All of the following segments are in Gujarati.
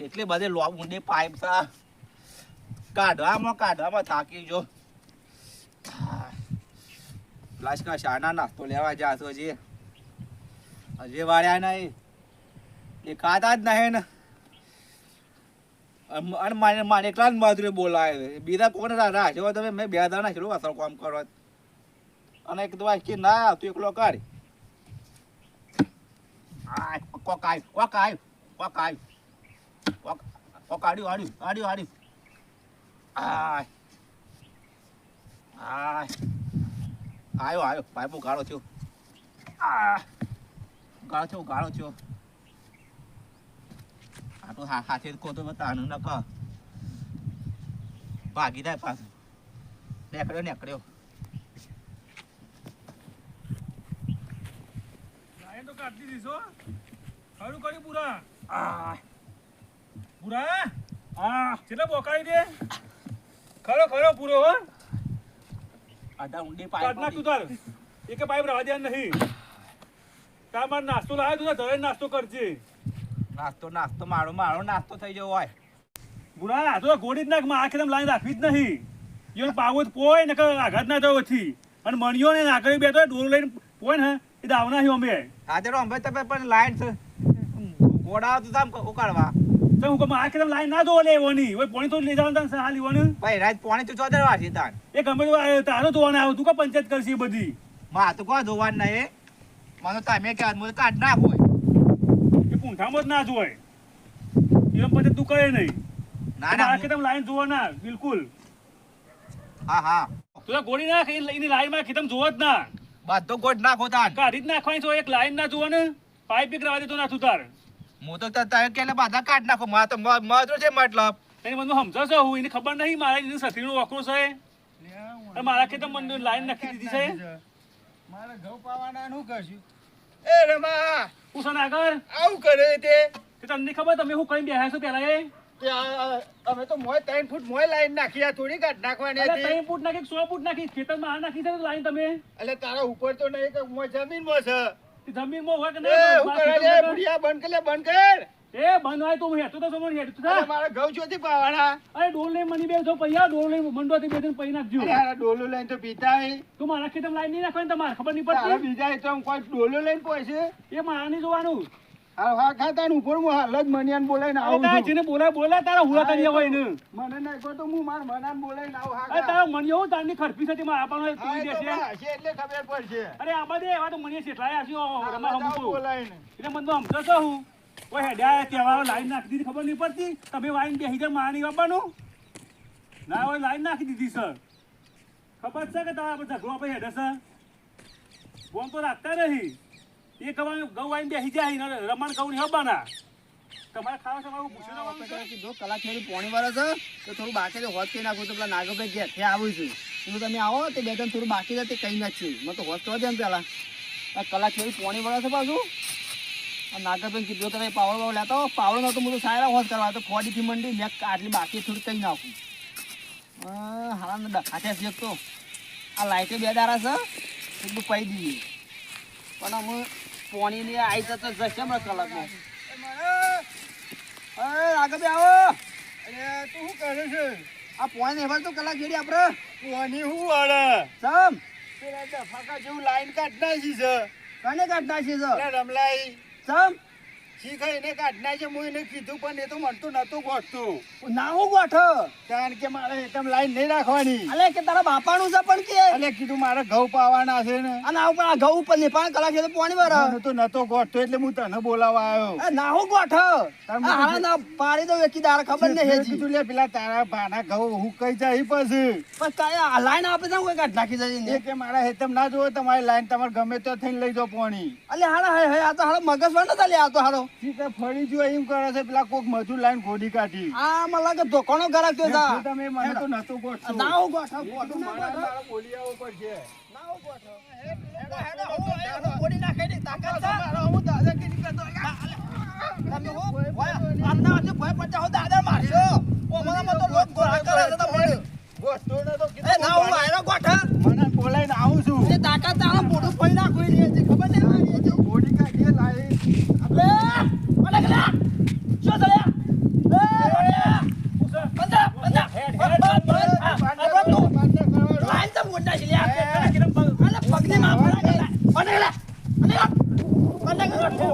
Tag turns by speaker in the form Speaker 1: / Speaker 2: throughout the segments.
Speaker 1: એટલી બધે લો ઊંડી પાઇપ છે કાઢવામાં કાઢવામાં થાકી જો લાસ્ટના શાના નાસ્તો લેવા જા. તો હજી વાળ્યા નહીં. એ ખાતા જ નહીં ને. અને મારે મારે એકલા જ મજૂરી બોલાય બીજા કોને રાખ્યો તમે મેં બે દાણા છેલ્લું અસર કામ કરો અને એક દવા કે ના, તું એકલો આય, કોક આવ્યું કોક આવ્યું કોક આય. કોક આડ્યું આડ્યું આડ્યું આડ્યું. આય આય. આવ્યો આયો પાઇપો ગાળો થયો. આ ગાળો થયો ગાળો થયો. આ તો હાથે કોતો બતાનું ન કહ. ભાગી જાય પાછું. નેકળ્યો નેકળ્યો.
Speaker 2: લાઈન તો કાઢી દીધો ખરું કર્યું પૂરા.
Speaker 1: આ
Speaker 2: પૂરા? હા. કેટલા બોકાઈ દે? ખરો ખરો પૂરો હો.
Speaker 1: આધા ઊંડી
Speaker 2: કાઢ નાખ તું તાર. એક પાઇપ રવા દે નહીં. તાર માર નાસ્તો લાવ્યો તું ધરે નાસ્તો કરજે.
Speaker 1: નાસ્તો નાસ્તો મારો મારો નાસ્તો થઈ ગયો હોય.
Speaker 2: પૂરા તો ગોળી જ નાખમાં આખે લાઈન રાખવી જ નહીં. યો પાવો જ પોય ને આઘાત ના થયો હતી અને મણિયો ને નાકડી બેઠો ડોરો લઈને પોય ને એ દાવના હી અમે.
Speaker 1: તો અંબે તમે પણ લાઈન છે. ઘોડા તો તામ ઉકાળવા.
Speaker 2: તો હું કહું આખે લાઈન ના લેવાની. પોણી તો લઈ જવાનું તને લેવાનું
Speaker 1: ભાઈ રાત પાણી તો ચોદર વાગી તાન
Speaker 2: એ ગમે તે તારો જોવાને આવું તું કા પંચાયત કરશે બધી.
Speaker 1: માં તો કોઈ જોવાનું એ મને તમે કે મને કાઢ નાખ હોય.
Speaker 2: એ પૂંઠામાં જ ના જોવાય. એમ પછી તું કરે નહીં.
Speaker 1: ના
Speaker 2: ના કે
Speaker 1: ના
Speaker 2: તમે લાઈન જોવો ના બિલકુલ.
Speaker 1: હા હા.
Speaker 2: તું તો ગોળી નાખ એની લાઈનમાં ખેતમ જોવો જ ના.
Speaker 1: બધો ગોટ નાખો તાન
Speaker 2: કાઢી જ નાખવાની તો એક લાઈન ના જોવો ને પાઇપ બી કરાવી દેતો ના તું તાર.
Speaker 1: હું તો તારે કે બાધા કાઢ નાખો? માં તો મધરો છે મતલબ.
Speaker 2: એની મને સમજો છો હું એને ખબર નહીં મારા એને નું વકરો છે. મારા ખેતર મને લાઈન નાખી દીધી છે.
Speaker 3: મારે ઘઉં પાવાના શું કરશું?
Speaker 1: એ રમા!
Speaker 2: હું સન આગળ.
Speaker 3: આવું કરે તે?
Speaker 2: તમને ખબર તમે હું કઈ બેહ્યા છો પેલા એ
Speaker 3: અમે તો મોય ત્રણ ફૂટ મોય લાઈન નાખી આ થોડી કાઢ નાખવાની હતી.
Speaker 2: ત્રણ ફૂટ નાખી સો ફૂટ નાખી? ખેતરમાં આ નાખી છે લાઈન તમે?
Speaker 3: એટલે તારા ઉપર તો નહીં કે મોય જમીનમાં છે.
Speaker 2: તે જમીનમાં હોય કે
Speaker 3: એ હું કરે લે બુઢિયા બંધ કર બંધ કર.
Speaker 2: એ બંધ હોય તો હું હેઠો તો સમજ હેઠો થા
Speaker 3: મારે ઘઉં ચોથી પાવાના.
Speaker 2: અરે ડોલ લઈ મની બે છો પૈયા ડોલ લઈ મંડોથી બે દિન પૈ નાખજો.
Speaker 3: અરે ડોલો લઈને તો પીતા હે.
Speaker 2: તું મારા ખેતમ લાઈન નહીં નાખવાની તમારે ખબર નહીં પડતી?
Speaker 3: બીજા તો કોઈ ડોલો લઈને પહોંચે
Speaker 2: એ મારા નહીં જોવાનું.
Speaker 3: હા ખાતા ને ઉપર હાલ જ મનિયાને બોલાઈને આવું છું.
Speaker 2: જેને બોલાય બોલાય તારા હુલા કરી હોય ને
Speaker 3: મને નાખ્યો તો હું મારા મનાને બોલાઈને આવું હા
Speaker 2: તારા મનિયો તારની ખડપી થતી મારા આપણને
Speaker 3: હા,
Speaker 2: તોડી
Speaker 3: એ તો
Speaker 2: દેશે
Speaker 3: એટલે ખબર પડશે.
Speaker 2: અરે આ બધે એવા તો મનિયા શેઠલાય આસ્યો રમા
Speaker 3: આવું બોલાઈને
Speaker 2: એટલે મને તો સમજો છો હું. કોઈ હેડ્યા તહેવારો લાઈન નાખી દીધી ખબર નહીં પડતી. તમે વાઈન બેસી જાય મારા આપવાનું ના હોય લાઈન નાખી દીધી સર. ખબર છે કે તમારા બધા ઝઘડો પછી હેડે સર? બોમ તો રાખતા નહીં એ કમાય ગૌ વાઈન બેસી જાય ને રમણ ગૌ નહીં હબાના તમારે ખાવા તમારું પૂછ્યું છે?
Speaker 4: કીધું, કલાક થોડી પોણી વાર છે, તો થોડું બાકી હોત કઈ નાખું તો પેલા નાગભાઈ ઘેરથી આવું છું. હું તમે આવો, તે બે ત્રણ થોડું બાકી છે, તે કઈ નાખ્યું મેં તો હોત તો એમ આ કલાક થોડી પોણી વાર છે પાછું. નાગરભાઈ કીધું તમે પાવડો વાવડો લેતા હો. પાવડો નતો, હું તો સારા હોત કરવા. તો ખોડીથી મંડી મેં આટલી બાકી થોડી કહી નાખું. હા હારા ને ડખાટ્યા છે તો. આ લાઇટે બે દારા છે એટલું પાઈ દઈએ. પણ અમે પોણીની આવી જતો જશે હમણાં કલાકમાં. અરે રાઘવભાઈ આવો!
Speaker 3: અરે તું શું કરે છે?
Speaker 4: આ પોણી ને તો કલાક જેડી આપણે
Speaker 3: કોની શું વાળે?
Speaker 4: સમ
Speaker 3: પેલા ડફાકા જેવું લાઈન કાઢ નાખી છે.
Speaker 4: કને કાઢના છે? સર
Speaker 3: અરે રમલાઈ.
Speaker 4: સમ
Speaker 3: શીખા એને કાઢ નાખે હું એને કીધું પણ એ તો મળતું નતું ગોઠતું.
Speaker 4: ના હું ગોઠ.
Speaker 3: કારણ કે મારે એકદમ લાઈન નહીં રાખવાની.
Speaker 4: અલે કે તારા બાપાનું છે પણ કે?
Speaker 3: કીધું મારે ઘઉં પાવાના છે ને.
Speaker 4: અને આ ઘઉં ઉપર પાંચ કલાક છે તો પોણી
Speaker 3: તો નતો ગોઠતો એટલે હું તને બોલાવા આવ્યો.
Speaker 4: ના હું ગોઠ. હારા ના પાડી દઉં એકી દાર ખબર નહીં હેજી.
Speaker 3: લે પેલા તારા ભાના ઘઉં હું કઈ જાય પછી.
Speaker 4: પણ લાઈન આપે છે કોઈ કાઢ નાખી
Speaker 3: એ
Speaker 4: જઈને
Speaker 3: કે મારા હેતમ ના જોવો તમારી લાઈન તમારે ગમે તો થઈને લઈ જાઓ પોણી.
Speaker 4: અલે હારા હે હે આ તો હારો મગજ વાળો ચાલે આ તો હારો
Speaker 3: શીખે ફળી જો એમ કરે છે પેલા કોક મજૂર લાઈન ખોડી કાઢી.
Speaker 4: આ મને લાગે ધોકાનો ગરાક તો
Speaker 3: જો. તમે મને તો નતો ગોઠતું.
Speaker 4: ના હું ગોઠ ગોઠ
Speaker 3: મારા-
Speaker 4: ગોઠ
Speaker 3: બોલી આવવું
Speaker 4: ના હું ગોઠ હેડો હેડો હું નાખી દે તાકાત છે? મારો હું દાદાગીરી તો તમે હો? ભય આમના આજે ભય પડતા હો દાદા મારશો? ઓ મને મતો લોક ગોળા કરે તો તમને
Speaker 3: ગોઠતો નતો
Speaker 4: તો
Speaker 3: કીધું
Speaker 4: ના હું વાયરો ગોઠ
Speaker 3: મને બોલાઈને આવું છું.
Speaker 4: તે તાકાત તારા મોઢું પડી નાખી એ. Come on,
Speaker 3: come on.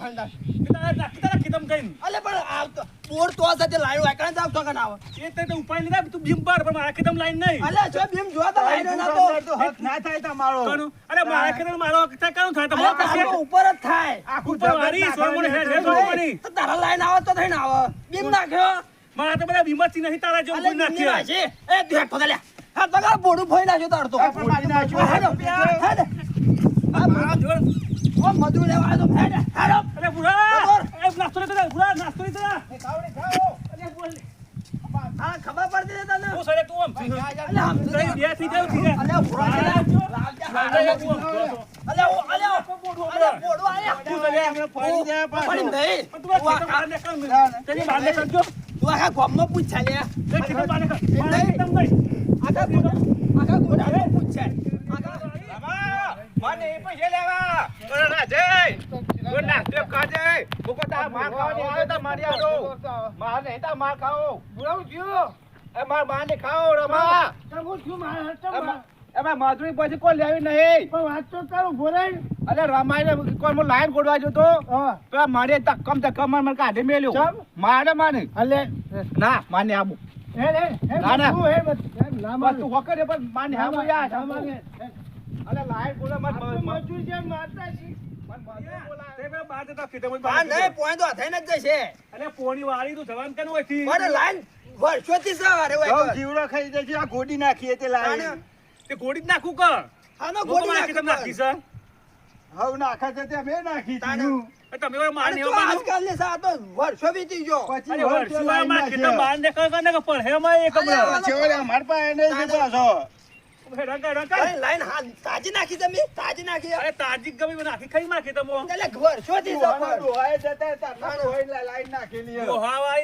Speaker 3: Line
Speaker 2: તો.
Speaker 4: અલે પણ સાથે જ આવે.
Speaker 2: એ ઉપાય લીધા તું બીમ પાડ પણ મારા ખેતમ લાઈન નહીં
Speaker 4: અલે જો ભીમ જોવા તો લાઈન ના તો.
Speaker 3: હક ના થાય તમારો
Speaker 2: કોનું? અરે મારા મારો થાય થાય તમારો પાસે?
Speaker 4: ઉપર જ થાય.
Speaker 3: આખું
Speaker 2: ઉપર.
Speaker 4: તો તારા લાઈન આવે તો થઈને આવે. ભીમ નાખ્યો.
Speaker 2: મારા તો બધા બીમારથી નહીં તારા જેવું
Speaker 4: અલે
Speaker 2: કોઈ નાખ્યા.
Speaker 4: એ હા, પોડું ફોઈ નાખ્યો તાર તો.
Speaker 3: ફોડી નાખ્યું.
Speaker 4: હેડો. આ
Speaker 2: મારા જોડે-
Speaker 4: ઓ મધુ લેવા તો હેડો, હેડો.
Speaker 2: અરે!
Speaker 4: બરોબર.
Speaker 2: એ નાસ્તો લેતો ભૂરા, નાસ્તો લેતો જા. અરે બોલ.
Speaker 4: હા, ખબર પડતી તને?
Speaker 2: હું સરે તું આમ.
Speaker 4: અલે આમ
Speaker 2: બે થઈ જાય.
Speaker 4: છે. અલે અલે અલે આયા.
Speaker 2: તું સરે.
Speaker 3: જાય
Speaker 4: પડી નહીં.
Speaker 2: તું બહાર
Speaker 4: આખા-
Speaker 2: નીકળ. તેની બહાર નીકળ
Speaker 4: તું આખા ગામમાં પૂછ લે.
Speaker 2: એ બહાર નીકળ.
Speaker 4: આખા ગોડા- આખા પૂછ આખા-
Speaker 1: મને એ પૈસા લેવા. અરે ના જય. કોઈ નાસ્તો કાજે તા માર ખાવાની આવે તો મારી આડો. માર નહીં તા માર ખાઓ. એ માર માર ને ખાઓ રમા એમાં- એમાં મજૂરી પછી કોઈ લેવી નહીં. અરે રમાય ને કોઈ હું લાઈન ગોડવા જો તો? પેલા મારે ધક્કમ ધક્કમ મને કાઢી મેલ્યો. મારે માને. ના માને આબુ. ના ના. તું હોકર પણ માને આબુ યાર. મત
Speaker 4: છે
Speaker 3: ગોડી નાખીએ તે લાઈન.
Speaker 2: જ નાખું કર. મારા છે
Speaker 3: તે દીધું.
Speaker 2: તમે માર ને
Speaker 4: વર્ષો વીતી ગયો.
Speaker 3: પછી
Speaker 2: વર્ષો મારા ખેતમ
Speaker 3: નાખે.
Speaker 2: કર ને એક હમણાં.
Speaker 3: વળી પાસે નહીં છે.
Speaker 4: લાઈન- લાઈન હા- તાજી નાખી તમે તાજી નાખી
Speaker 2: અરે તાજી ગમી મને નાખી ખાઈ માર ખેતમમાં.
Speaker 4: એટલે વર્ષોથી છે
Speaker 3: ડોહાના
Speaker 4: પણ.
Speaker 3: ડોહાએ જતા હતા, ના ડોહાએ લા- લાઈન નાખેલી હે.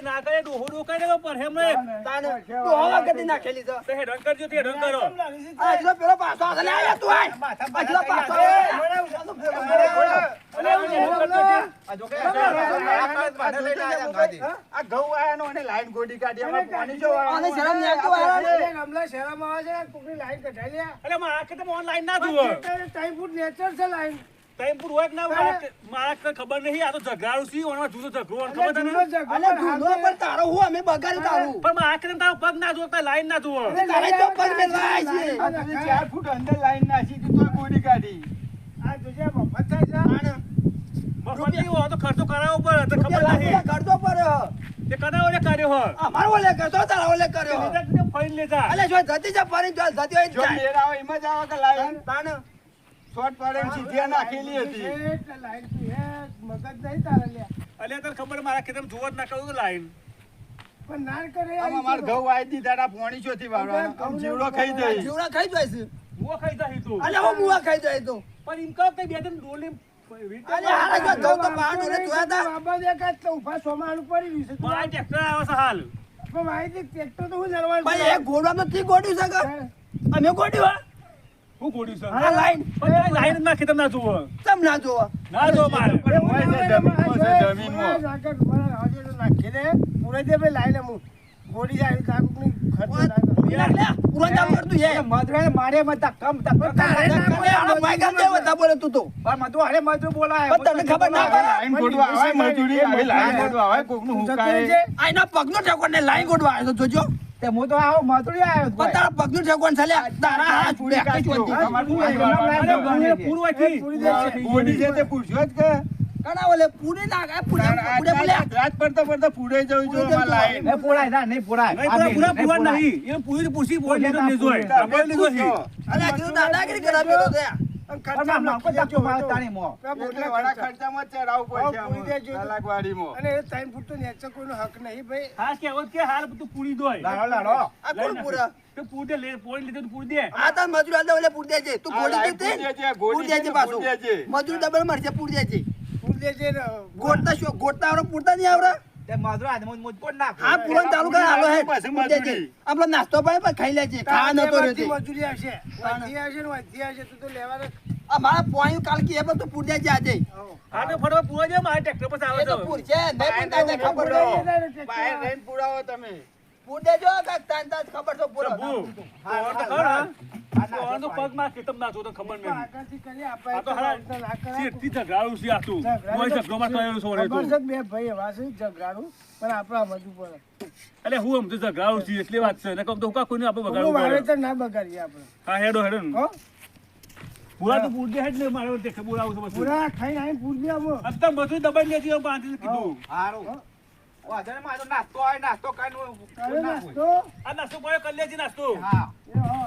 Speaker 2: ના કરે, ડોહું ડોકાય ને કે પડહેમાં.
Speaker 4: તાને ડોહા વખતે નાખેલી છે.
Speaker 2: તે હેરાન કરજો, તે હેરાન કરો.
Speaker 4: આ પેલો પાછો આવે. લે, આયા તું આય. હજુ તો પાછો આવે.
Speaker 2: અરે એવું હેરાન કરજો
Speaker 1: આ જો કે માથે લઈને ગાડી.
Speaker 3: આ ઘઉં અને ગોડી કાઢી પાણી જો
Speaker 4: શરમ નહીં આવતું વાળાને?
Speaker 2: અરે મારા તમે ઓનલાઈન ના જુઓ. ટાઈમ પૂરું હોય કે ના હોય, મારા ખબર નહીં આ તો ઝઘડાનું છે ઓનમાં જુદો ઝઘડો ખબર તને?
Speaker 4: અલે જૂનો પણ તારો હું અમે બગાડી તારું.
Speaker 2: પણ મારા ખેતરમાં તારો પગ ના જોતા લાઈન ના જુઓ.
Speaker 4: તારે તો પગ મે આય છે
Speaker 3: આ તમે ચાર ફૂટ અંદર લાઈન નાખી હતી તોય ગોડી? કાઢી
Speaker 2: નહીં હોય તો ખર્ચો કરાવવો પડે તો ખબર નહીં તે કરાવો ને કર્યો હોય.
Speaker 4: અમારો ઓલે કરતો તારા ઓલે કર્યો
Speaker 2: લીધા કે ફાઈન લેતા
Speaker 4: અલે જો જતી છે ફરી જો જતી હોય
Speaker 3: જો મેર આવે એમાં જ આવે કે લાઈન?
Speaker 4: તાને
Speaker 3: શોર્ટ પડે એમ સીધી નાખેલી હતી.
Speaker 2: અલ્યા તને ખબર મારા ખેતરમાં જુઓ જ ના કરું કરે
Speaker 3: આમાં માર ઘઉં વાઈ દીધા આ પોણી આમ જીવડો ખાઈ જાય.
Speaker 4: જીવડા ખાઈ જાય છે.
Speaker 2: મુઓ ખાઈ જાય તું.
Speaker 4: અલે હું મુવા ખાઈ જાય તો.
Speaker 2: પણ એમ કહો કે બે ડોલી
Speaker 4: જવું જોયા ભાઈ અમે ગોડ્યું હા?
Speaker 2: હું ગોડ્યું છે?
Speaker 4: હા લાઈન.
Speaker 2: લાઈન ના ખેતર ના જુઓ.
Speaker 4: તમ ના જોવા
Speaker 2: ના જો મારે.
Speaker 3: પણ હોય છે જમીનમાં. છે
Speaker 4: પૂરો
Speaker 1: મારે મત
Speaker 4: ભાઈ ગામ બોલે તું તો.
Speaker 1: પણ બોલાય.
Speaker 4: પણ તને ખબર ના પડે?
Speaker 3: લાઈન ગોડવા આવે મજૂરી આવે લાઈન ગોડવા આવે કોકનું હુંકાય.
Speaker 4: આ એના પગનો ઠેકોણ ને લાઈન ગોડવા આવ્યો તો જોજો.
Speaker 1: તે હું તો આવો મધુરી આવ્યો
Speaker 4: પણ તારા પગનું ઠેકોણ છે તારા હા છોડે આખી ચોંધી.
Speaker 2: પૂરું હોય
Speaker 3: છે તે પૂછ્યો જ કે.
Speaker 4: કણા ઓલે પૂરી એ પૂરે પૂરે બોલે
Speaker 3: પડતા પડતા પૂરે જવું જો આમાં લાઈન.
Speaker 1: એ પોળાય ના નહીં પોળાય.
Speaker 2: નહીં પૂરા નહીં એ પૂરી પૂછી બોલ લીધો આપણે લીધો છે
Speaker 4: અલે કીધું દાદાગીરી કરાવેલો છે
Speaker 1: પણ માર માકો ધક્કો મારે તારી મો.
Speaker 3: એટલે વડા ખર્ચામાં જ ચડાવવું પડશે આમાં કલાકવાડીમાં
Speaker 2: હા કહેવત કે હાલ તું પૂરી દોય
Speaker 1: લાડો લાડો.
Speaker 4: આ કોણ પૂરા?
Speaker 2: તો પૂરી દે લે પોણી લીધે તો પૂરી દે.
Speaker 4: આ તાર મજૂર આલે ઓલે પૂર દેજે.
Speaker 3: પૂર દેજે
Speaker 4: ગોટતા શું ગોટતા આવડે પૂરતા નહીં આવડે
Speaker 1: તે મધુરા મુજ પણ નાખ
Speaker 4: હા પૂરણ ચાલુ કરે હે પૂર પણ તે. પોણી કાલ કે પૂર જાય આજે
Speaker 2: આ તો ફરવા પૂરા છે મારા ટ્રેક્ટર પર આવે
Speaker 4: તો પૂર છે નહીં તે ખબર
Speaker 3: પૂરો. બહાર રહીને પૂરાવો તમે
Speaker 4: પૂર દેજો કાક તાન તાન ખબર તો પૂરો
Speaker 2: હા? તો તો પગમાં ખેતમ નાખો તો ખબર નહીં. આ તો હારા શેઠથી ઝઘડાયું છે આ તું. કોઈ ઝઘડોમાં કરેલું છે ઓરે તું.
Speaker 5: બે ભાઈ એવા છે પણ આપણા બધું પર
Speaker 2: એટલે હું સમજુ ઝઘડાયું છે એટલે વાત છે. નકર તો હું કાં કોઈને આપણે
Speaker 5: હું
Speaker 2: બગાડવું પડે.
Speaker 5: વાવેતર ના બગાડીએ આપણે.
Speaker 2: હા હેડો હેડો. ને.
Speaker 5: હો?
Speaker 2: પૂરા તો પૂર હેડ ને મારે ટ્રેક્ટર બોલાવું છે.
Speaker 5: પૂરા ખાઈને આવીને પૂરબી આવો.
Speaker 2: આમ તો બધું દબાઈ લેતી હું બાંધીને કીધું.
Speaker 1: હારું. વાંધો નહીં, મારો નાસ્તો આવે નાસ્તો
Speaker 5: કાઈ
Speaker 1: નો
Speaker 5: નાસ્તો
Speaker 2: આ નાસ્તો પડ્યો કરી લેજે નાસ્તો.
Speaker 1: હા.
Speaker 5: એ હો.